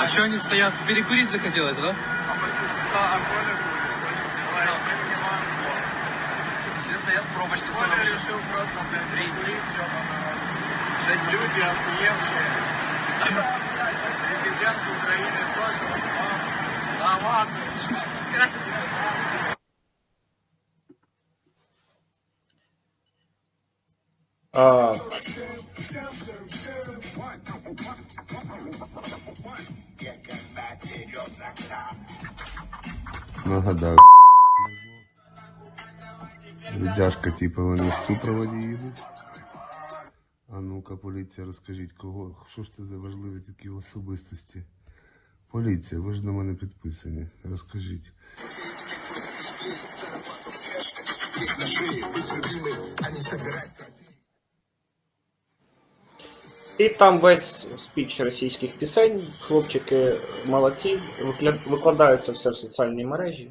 А что они стоят? Перекурить захотелось, да? Все стоят в пробочке. Коля решил просто прикурить, Шесть люди охуевшие. Президент Украины тоже. Да ладно. А, Нагадаю. Віддяжка, типу, вони в супроводі їдуть. А ну-ка, поліція, розкажіть, кого, що ж це за важливі такі особистості? Поліція, ви ж на мене підписані. Розкажіть. І там весь спіч російських пісень. Хлопчики молодці, викладаються все в соціальні мережі.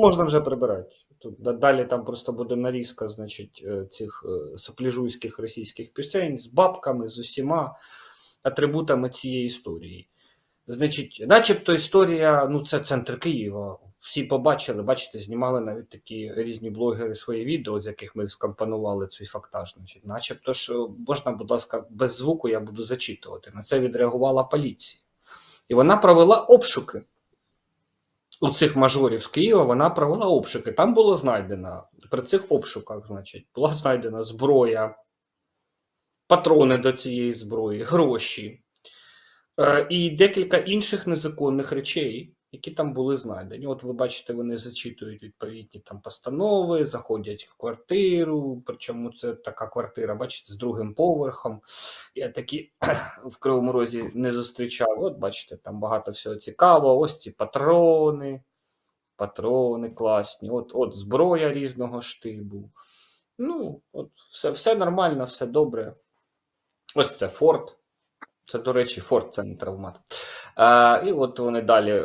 Можна вже прибирати. Тут далі там просто буде нарізка, значить, е, цих е, сопляжуйських російських пісень з бабками, з усіма атрибутами цієї історії. Значить, начебто історія, ну це центр Києва. Всі побачили, бачите, знімали навіть такі різні блогери свої відео, з яких ми скомпонували цей фактаж. Значить, начебто ж е, можна, будь ласка, без звуку я буду зачитувати. На це відреагувала поліція. І вона провела обшуки у цих мажорів з Києва вона провела обшуки. Там було знайдено при цих обшуках, значить, була знайдена зброя, патрони до цієї зброї, гроші е, і декілька інших незаконних речей, які там були знайдені. От ви бачите, вони зачитують відповідні там постанови, заходять в квартиру. Причому це така квартира, бачите, з другим поверхом. Я такі в Кривому Розі не зустрічав. От бачите, там багато всього цікавого. Ось ці патрони, патрони класні, от, от зброя різного штибу. Ну, от все, все нормально, все добре. Ось це Форт. Це, до речі, Форт, це не травмат. А, і от вони далі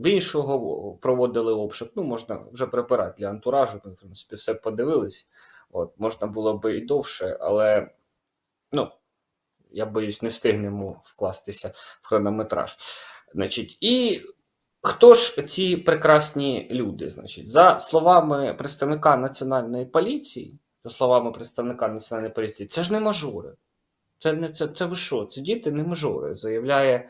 в іншого проводили обшук. Ну, можна вже припирати для антуражу. Ми, в принципі, все подивились. От, можна було би і довше, але ну, я боюсь, не встигнемо вкластися в хронометраж. Значить, і хто ж ці прекрасні люди? Значить, за словами представника національної поліції, за словами представника національної поліції, це ж не мажори. Це не це, це ви що? Це діти не мажори, заявляє е,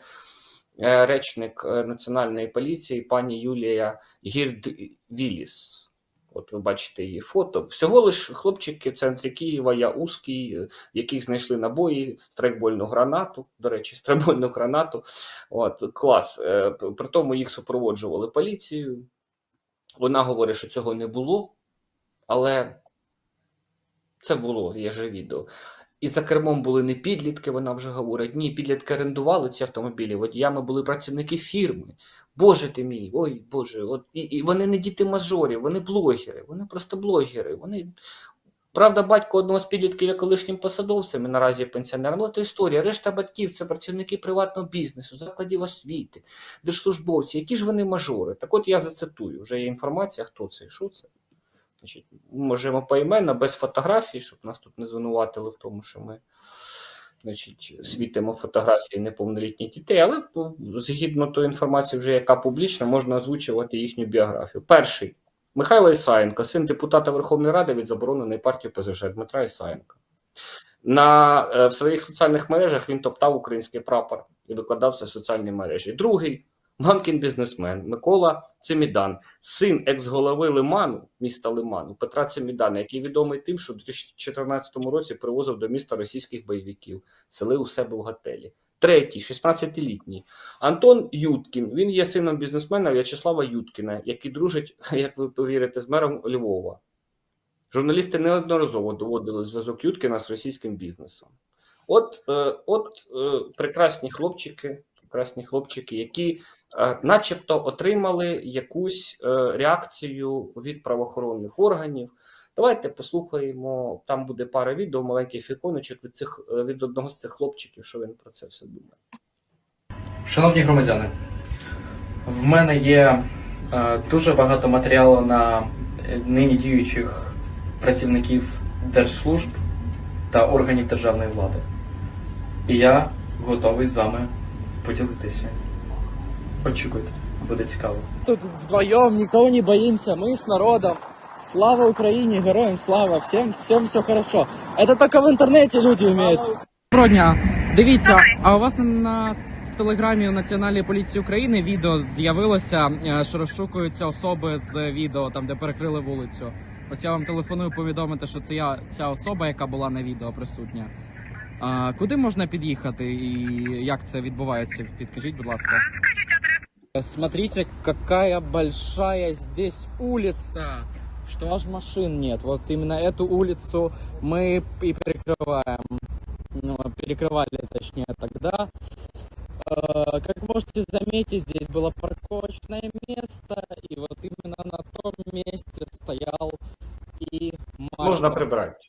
речник е, національної поліції пані Юлія Гірдвіліс. От ви бачите її фото. Всього лиш хлопчики в центрі Києва, я узкий, е, в яких знайшли набої, страйкбольну гранату. До речі, страйкбольну гранату. От, клас. Е, При тому їх супроводжували поліцією. Вона говорить, що цього не було, але це було, є же відео. І за кермом були не підлітки, вона вже говорить. Ні, підлітки орендували ці автомобілі. Водіями були працівники фірми. Боже ти мій, ой Боже, от і, і вони не діти мажорів, вони блогери, вони просто блогери. Вони правда, батько одного з підлітків є колишнім посадовцем, і наразі пенсіонером. Але це історія. Решта батьків це працівники приватного бізнесу, закладів освіти, держслужбовці. Які ж вони мажори? Так от я зацитую. Вже є інформація, хто це що це. Значить, можемо поіменно, без фотографій, щоб нас тут не звинуватили в тому, що ми значить, світимо фотографії неповнолітніх дітей, але ну, згідно тої інформації, вже яка публічна, можна озвучувати їхню біографію. Перший Михайло Ісаєнко, син депутата Верховної Ради від забороненої партії ПЗЖ Дмитра Ісаєнка. На, е, в своїх соціальних мережах він топтав український прапор і викладався в соціальні мережі. Другий мамкін бізнесмен Микола Цимідан, син екс-голови Лиману, міста Лиману, Петра Цимідана, який відомий тим, що у 2014 році привозив до міста російських бойовиків, селив у себе в готелі. Третій, 16-літній Антон Юткін. Він є сином бізнесмена В'ячеслава Юткіна, який дружить, як ви повірите, з мером Львова. Журналісти неодноразово доводили зв'язок Юткіна з російським бізнесом. От, е, от е, прекрасні хлопчики, прекрасні хлопчики, які начебто отримали якусь е, реакцію від правоохоронних органів. Давайте послухаємо. Там буде пара відео, маленьких іконочок від цих е, від одного з цих хлопчиків, що він про це все думає. Шановні громадяни, в мене є е, дуже багато матеріалу на е, нині діючих працівників держслужб та органів державної влади. І я готовий з вами поділитися. Очікуйте, буде цікаво. Тут вдвоем, никого не боимся, мы с народом. Слава Украине, героям слава, всем, всем все хорошо. Это только в интернете люди умеют. Доброго дня. Дивіться, а у вас на, на в телеграмі у Національної поліції України відео з'явилося, е, що розшукуються особи з відео, там де перекрили вулицю. Ось я вам телефоную повідомити, що це я ця особа, яка була на відео присутня. А, куди можна під'їхати і як це відбувається? Підкажіть, будь ласка. Смотрите, какая большая здесь улица, что аж машин нет. Вот именно эту улицу мы и перекрываем. Ну, перекрывали, точнее, тогда. Э, Как можете заметить, здесь было парковочное место, и вот именно на том месте стоял и Можна Марков. прибрати.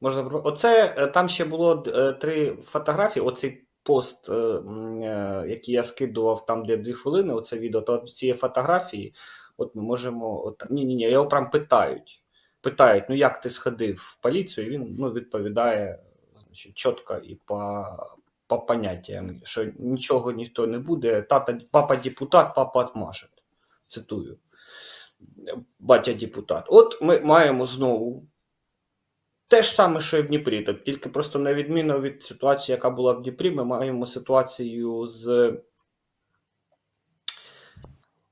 Можна прибрати. Оце е, там ще було е, три фотографії. Оцей пост, е, е, який я скидував там, де дві хвилини, оце відео, то цієї фотографії, от ми можемо. От, ні, ні, ні, його прям питають. Питають, ну як ти сходив в поліцію? І він ну, відповідає значить, чітко і по, по поняттям, що нічого ніхто не буде. Тата, папа депутат, папа отмаже. Цитую. Батя депутат. От ми маємо знову те ж саме, що і в Дніпрі, так тільки просто на відміну від ситуації, яка була в Дніпрі, ми маємо ситуацію з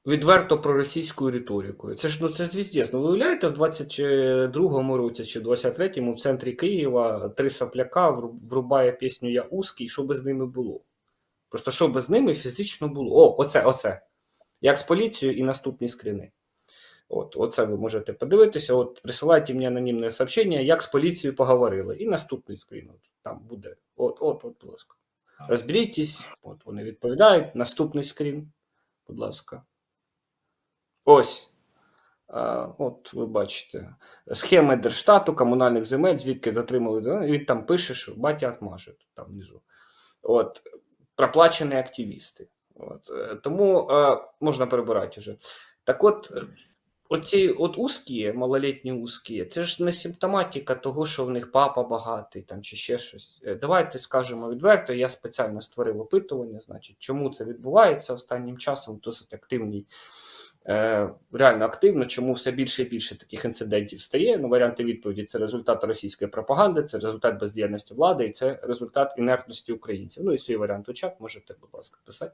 відверто проросійською риторикою. Це ж ну це ж звіздець. Ну ви уявляєте, в 22-му році чи 23-му в центрі Києва три сопляка врубає пісню Я узкий, що би з ними було? Просто що би з ними фізично було? О, оце, оце. Як з поліцією і наступні скріни. От, оце ви можете подивитися. От присилайте мені анонімне сообщення, як з поліцією поговорили. І наступний скрін. От, там буде. От, от, от, будь ласка. Розберітесь, от вони відповідають. Наступний скрін, будь ласка. Ось. А, от ви бачите. Схема Держстату, комунальних земель, звідки затримали. він там пише, що батя отмаже там внизу. От. Проплачені активісти. От. е, Тому е, можна перебирати вже. Так от, оці от узкі, малолітні узкі, це ж не симптоматика того, що в них папа багатий там чи ще щось. Е, Давайте скажемо відверто. Я спеціально створив опитування, значить, чому це відбувається останнім часом, досить активній. Е, реально активно, чому все більше і більше таких інцидентів стає. Ну, варіанти відповіді це результат російської пропаганди, це результат бездіяльності влади і це результат інертності українців. Ну і свій варіант у чат можете, будь ласка, писати.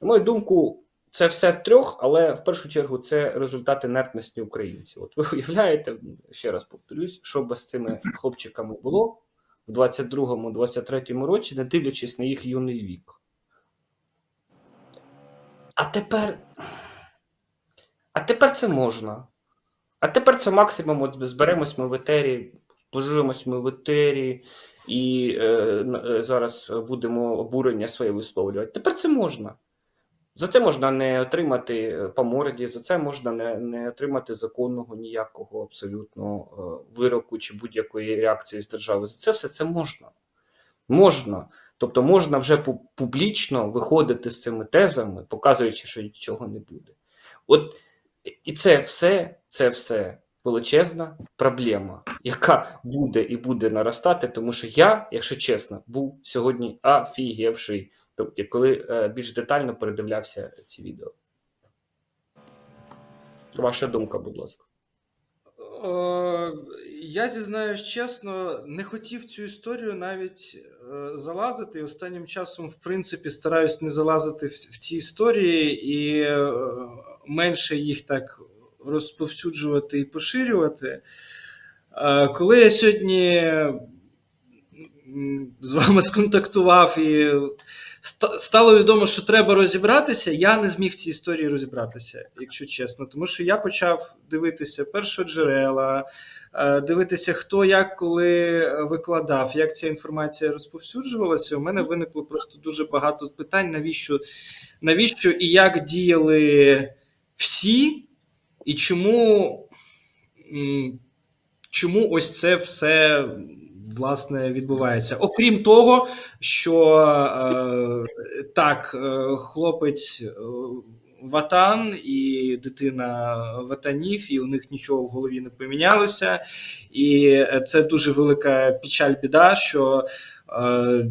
На мою думку, це все в трьох, але в першу чергу це результат інертності українців. От ви уявляєте, ще раз повторюсь, що би з цими хлопчиками було в 22-23 році, не дивлячись на їх юний вік. А тепер. А тепер це можна. А тепер це максимум. От зберемось ми в етері, поживемось ми в етері, і е, е, зараз будемо обурення своє висловлювати. Тепер це можна. За це можна не отримати е, по морді, за це можна не, не отримати законного ніякого абсолютно е, вироку чи будь-якої реакції з держави. За це все це можна. Можна. Тобто можна вже публічно виходити з цими тезами, показуючи, що нічого не буде. От і це все, це все величезна проблема, яка буде і буде наростати, тому що я, якщо чесно, був сьогодні афігевший, тобто, коли е, більш детально передивлявся ці відео. Ваша думка, будь ласка. Е, Я зізнаюсь чесно, не хотів цю історію навіть е, залазити. І останнім часом, в принципі, стараюсь не залазити в, ці історії і менше їх так розповсюджувати і поширювати. Коли я сьогодні з вами сконтактував і стало відомо, що треба розібратися, я не зміг в цій історії розібратися, якщо чесно. Тому що я почав дивитися першоджерела, е, дивитися, хто як коли викладав, як ця інформація розповсюджувалася. У мене виникло просто дуже багато питань, навіщо, навіщо і як діяли всі, і чому. чому ось це все власне відбувається. Окрім того, що е, так, е, хлопець е, ватан і дитина ватанів, і у них нічого в голові не помінялося. І це дуже велика печаль, біда, що е,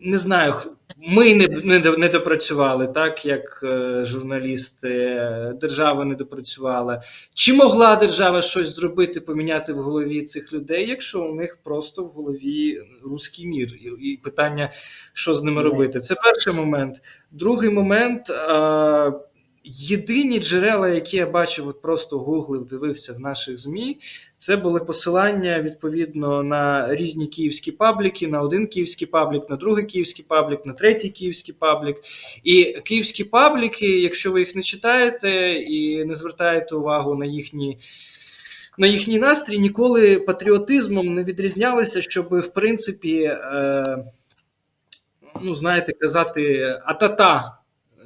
не знаю, ми не, не, не допрацювали, так як е, журналісти, е, держава не допрацювала. Чи могла держава щось зробити, поміняти в голові цих людей, якщо у них просто в голові руський мір, і, і питання, що з ними робити? Це перший момент. Другий момент. Е, Єдині джерела, які я бачив, от просто гуглив, дивився в наших ЗМІ, це були посилання відповідно на різні київські пабліки, на один київський паблік, на другий київський паблік, на третій київський паблік. І київські пабліки, якщо ви їх не читаєте і не звертаєте увагу на їхні. На їхній настрій ніколи патріотизмом не відрізнялися, щоб в принципі, е, ну знаєте, казати атата.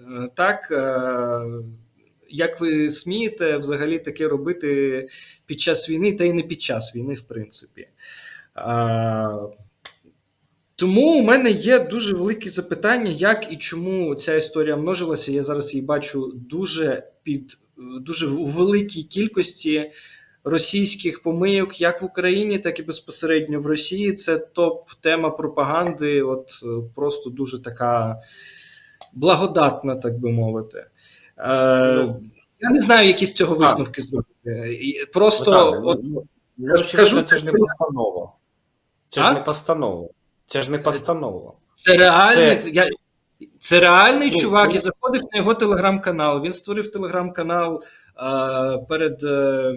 Е, Так, е, як ви смієте взагалі таке робити під час війни, та й не під час війни, в принципі. А, тому у мене є дуже великі запитання, як і чому ця історія множилася. Я зараз її бачу дуже під дуже у великій кількості російських помийок, як в Україні, так і безпосередньо в Росії. Це топ-тема пропаганди. От е, просто дуже така благодатна, так би мовити. Е, я не знаю, які з цього висновки зробити. Просто Ну, от, ну, ну, скажу, це ж не постанова. Це А? ж не постанова. Це ж не постанова. Це реальний, Це- я, це реальний Ну, чувак. ну, Я заходив на його телеграм-канал. Він створив телеграм-канал е, перед, е,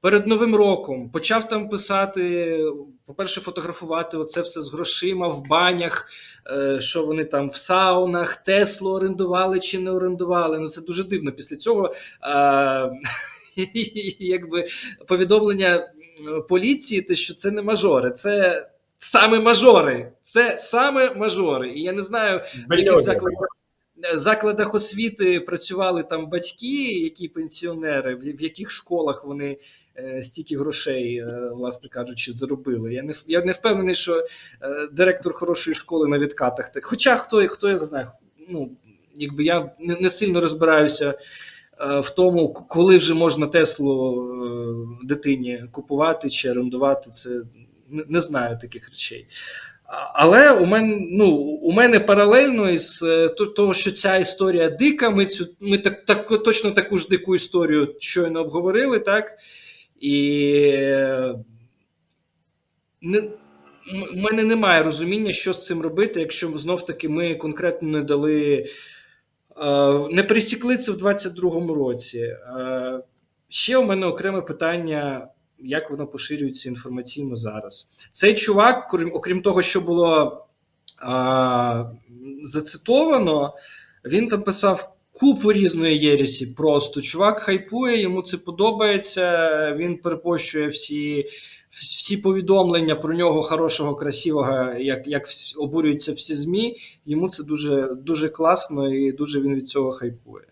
перед Новим роком. Почав там писати, по-перше, фотографувати оце все з грошима в банях, е, що вони там в саунах, Теслу орендували чи не орендували. Ну це дуже дивно. Після цього е, якби повідомлення поліції, те, що це не мажори, це саме мажори. Це саме мажори. І я не знаю, в яких закладах, закладах освіти працювали там батьки, які пенсіонери, в, яких школах вони е, стільки грошей, е, власне кажучи, заробили. Я не я не впевнений, що е, директор хорошої школи на відкатах так. Хоча хто хто його знає, ну якби я не, не сильно розбираюся. е, В тому, коли вже можна Теслу е, дитині купувати чи орендувати, це не, знаю таких речей. Але у мене ну у мене паралельно із е, того, що ця історія дика. Ми цю ми так, так точно таку ж дику історію щойно обговорили, так і е, не. У мене немає розуміння, що з цим робити, якщо знов таки ми конкретно не дали, е, не присікли це в 22-му році. Е, Ще у мене окреме питання, як воно поширюється інформаційно зараз. Цей чувак, окрім того, що було зацитовано, він там писав купу різної єресі. Просто чувак хайпує, йому це подобається. Він перепощує всі, всі повідомлення про нього хорошого, красивого, як, як обурюються всі ЗМІ. Йому це дуже, дуже класно і дуже він від цього хайпує.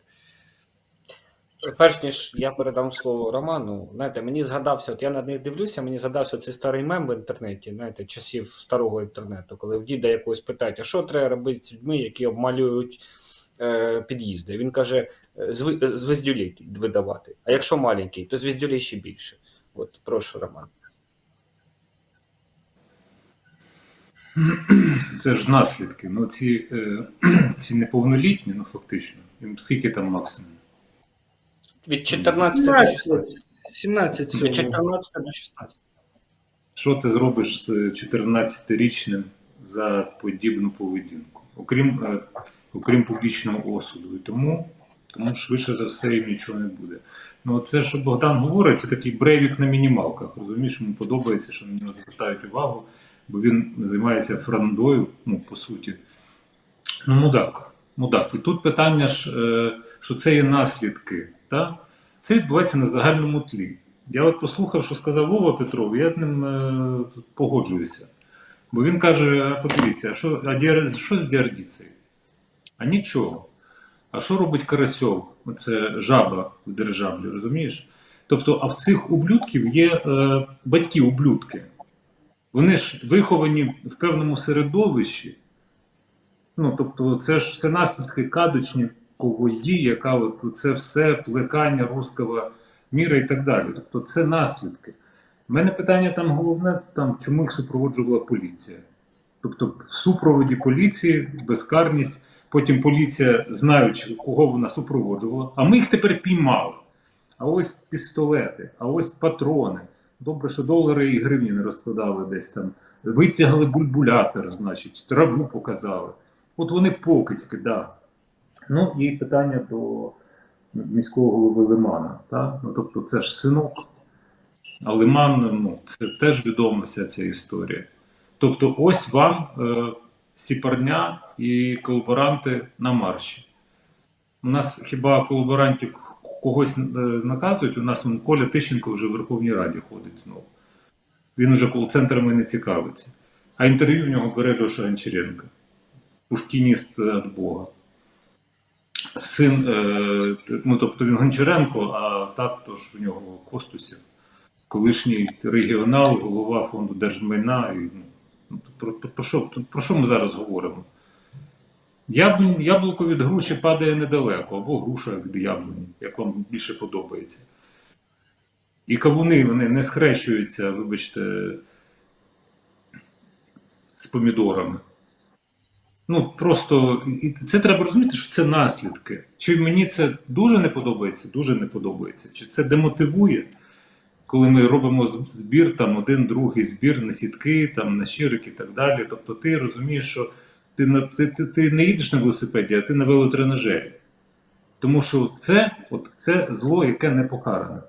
Перш ніж я передам слово Роману, знаєте, мені згадався, от я на них дивлюся, мені згадався цей старий мем в інтернеті, знаєте, часів старого інтернету, коли в діда якогось питають, а що треба робити з людьми, які обмалюють під'їзди? Він каже, «Е, видавати. А якщо маленький, то звездюлей ще більше. От, прошу, Роман. Це ж наслідки. Ну, ці, е, ці неповнолітні, ну фактично, скільки там максимум? Від 14 до 16. 17 Від 14 до 16. Що ти зробиш з 14-річним за подібну поведінку? Окрім, е, окрім публічного осуду. І тому, тому швидше за все їм нічого не буде. Ну, це, що Богдан говорить, це такий брейвік на мінімалках. Розумієш, йому подобається, що на нього звертають увагу, бо він займається франдою, ну, по суті. Ну, мудак. Мудак. І тут питання ж, е, що це є наслідки. Та? Це відбувається на загальному тлі. Я от послухав, що сказав Вова Петров, я з ним е, погоджуюся. Бо він каже: подивіться, а що, а діар- що з діардіцею? А нічого. А що робить Карасьов? Оце жаба в державі, розумієш? Тобто, а в цих ублюдків є е, батьки-ублюдки. Вони ж виховані в певному середовищі. Ну, тобто, це ж все наслідки кадочникової, яка от це все плекання русского міра і так далі. Тобто, це наслідки. У мене питання там головне, там, чому їх супроводжувала поліція. Тобто, в супроводі поліції безкарність, потім поліція, знаючи, кого вона супроводжувала, а ми їх тепер піймали. А ось пістолети, а ось патрони. Добре, що долари і гривні не розкладали десь там. Витягли бульбулятор, значить, траву показали. От вони покидьки, да. Ну і питання до міського голови Лимана. Та? Ну, тобто, це ж синок. А Лиман, ну, це теж відома вся ця історія. Тобто, ось вам е, сіпарня і колаборанти на марші. У нас хіба колаборантів когось е, наказують? У нас он, Коля Тищенко вже в Верховній Раді ходить знову. Він уже кол-центрами не цікавиться. А інтерв'ю в нього бере Льоша Гончаренко, пушкініст від Бога. Син, е, ну тобто він Гончаренко, а тато ж в нього Костусів, колишній регіонал, голова фонду держмайна. І, ну, про, про, про, що, про що ми зараз говоримо? Яблуко від груші падає недалеко, або груша від яблуні, як вам більше подобається. І кавуни вони не схрещуються, вибачте, з помідорами. Ну, просто і це треба розуміти, що це наслідки. Чи мені це дуже не подобається, дуже не подобається. Чи це демотивує, коли ми робимо збір, там один, другий збір на сітки, там, на щирик і так далі. Тобто ти розумієш, що ти, на- ти, ти, ти не їдеш на велосипеді, а ти на велотренажері. Тому що це, от, це зло, яке не покаране.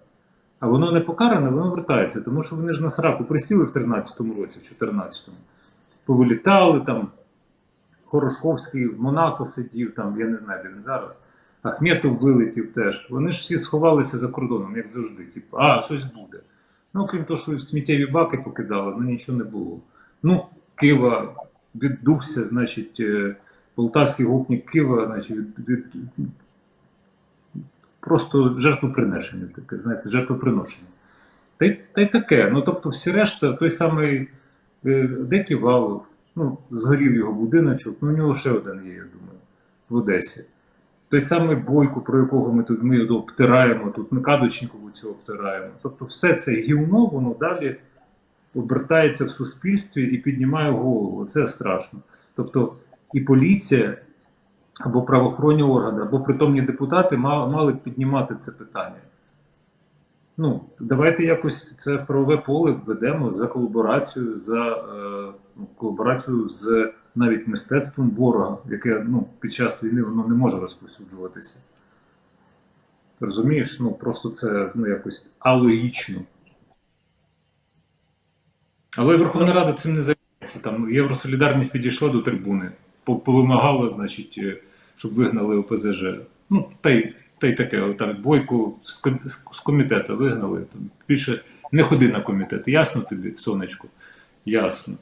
А воно не покаране, воно вертається, тому що вони ж на сраку присіли в 13-му році, в 14-му, повилітали там. Хорошковський в Монако сидів, там, я не знаю, де він зараз. Ахметов вилетів теж. Вони ж всі сховалися за кордоном, як завжди. Типу, а, щось буде. Ну, крім того, що сміттєві баки покидали, ну нічого не було. Ну, Кива віддувся, значить, е, полтавський гопник Кива, значить, від, від, просто жертвоприношення таке, знаєте, жертвоприношення. Та й, та й таке. Ну, тобто, всі решта, той самий е, де Ківалов, ну, згорів його будиночок, ну, у нього ще один є, я думаю, в Одесі. Той самий Бойко, про якого ми тут ми обтираємо, тут ми Кадочникову цього обтираємо. Тобто все це гівно, воно далі обертається в суспільстві і піднімає голову. Це страшно. Тобто і поліція, або правоохоронні органи, або притомні депутати мали б піднімати це питання. Ну, давайте якось це в правове поле введемо за колаборацію, за е, ну, колаборацію з навіть мистецтвом ворога, яке ну, під час війни воно не може розповсюджуватися. Розумієш? Ну просто це ну, якось алогічно. Але Верховна Рада цим не займається. Там Євросолідарність підійшла до трибуни, повимагала, значить, е, щоб вигнали ОПЗЖ. Ну, та й, та й таке, так, бойку з, комітету вигнали. Там, більше не ходи на комітет. Ясно тобі, сонечко? Ясно.